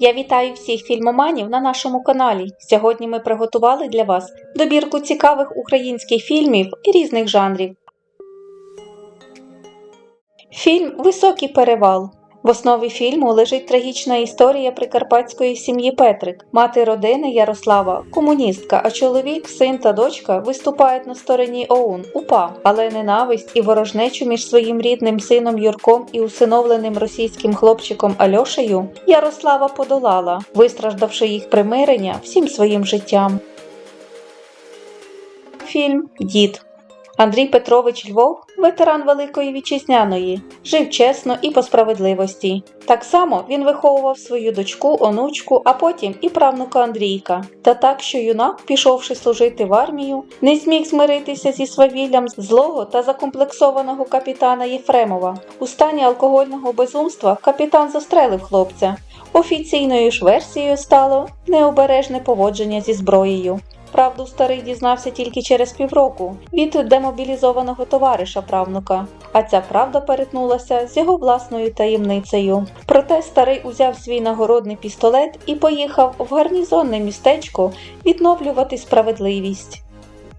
Я вітаю всіх фільмоманів на нашому каналі. Сьогодні ми приготували для вас добірку цікавих українських фільмів і різних жанрів. Фільм Високий перевал. В основі фільму лежить трагічна історія прикарпатської сім'ї Петрик. Мати родини Ярослава комуністка, а чоловік, син та дочка виступають на стороні ОУН УПА, але ненависть і ворожнечу між своїм рідним сином Юрком і усиновленим російським хлопчиком Альошею Ярослава подолала, вистраждавши їх примирення всім своїм життям. Фільм Дід Андрій Петрович Львов, ветеран Великої Вітчизняної, жив чесно і по справедливості. Так само він виховував свою дочку, онучку, а потім і правнука Андрійка. Та так, що юнак, пішовши служити в армію, не зміг змиритися зі свавіллям злого та закомплексованого капітана Єфремова. У стані алкогольного безумства капітан застрелив хлопця. Офіційною ж версією стало необережне поводження зі зброєю. Правду старий дізнався тільки через півроку від демобілізованого товариша правнука, а ця правда перетнулася з його власною таємницею. Проте старий узяв свій нагородний пістолет і поїхав в гарнізонне містечко відновлювати справедливість.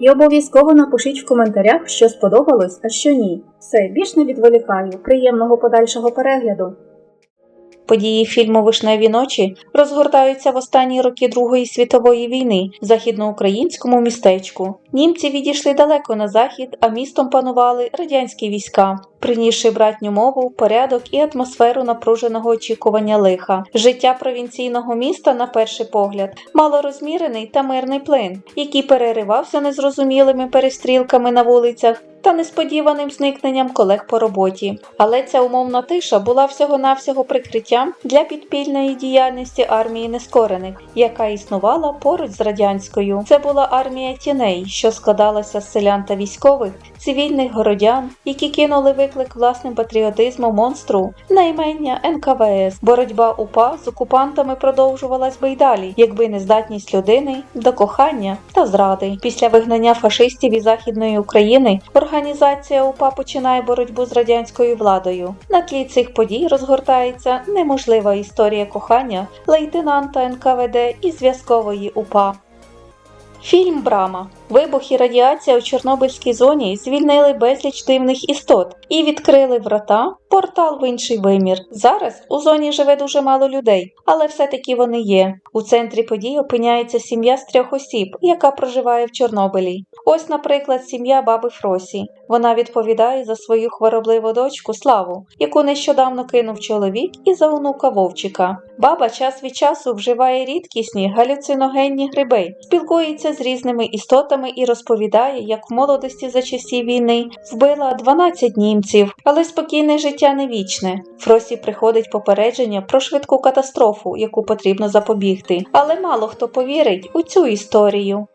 І обов'язково напишіть в коментарях, що сподобалось, а що ні. Все, більш не відволікаю. Приємного подальшого перегляду. Події фільму Вишневі ночі розгортаються в останні роки Другої світової війни в західноукраїнському містечку. Німці відійшли далеко на захід, а містом панували радянські війська, принісши братню мову, порядок і атмосферу напруженого очікування лиха. Життя провінційного міста, на перший погляд, мало розмірений та мирний плин, який переривався незрозумілими перестрілками на вулицях та несподіваним зникненням колег по роботі. Але ця умовна тиша була всього-навсього прикриттям для підпільної діяльності армії нескорених, яка існувала поруч з радянською. Це була армія тіней, що складалася з селян та військових, цивільних городян, які кинули виклик власним патріотизмом монстру на імення НКВС. Боротьба УПА з окупантами продовжувалась би й далі, якби не здатність людини до кохання та зради. Після вигнання фашистів із західної України організація УПА починає боротьбу з радянською владою. На тлі цих подій розгортається неможлива історія кохання лейтенанта НКВД і зв'язкової УПА. Фільм Брама. Вибух і радіація у Чорнобильській зоні звільнили безліч дивних істот і відкрили врата, портал в інший вимір. Зараз у зоні живе дуже мало людей, але все-таки вони є. У центрі подій опиняється сім'я з трьох осіб, яка проживає в Чорнобилі. Ось, наприклад, сім'я баби Фросі. Вона відповідає за свою хворобливу дочку Славу, яку нещодавно кинув чоловік і за онука Вовчика. Баба час від часу вживає рідкісні галюциногенні гриби, спілкується з різними істотами і розповідає, як в молодості за часів війни вбила 12 німців, але спокійне життя не вічне. Фросі приходить попередження про швидку катастрофу, яку потрібно запобігти. Але мало хто повірить у цю історію.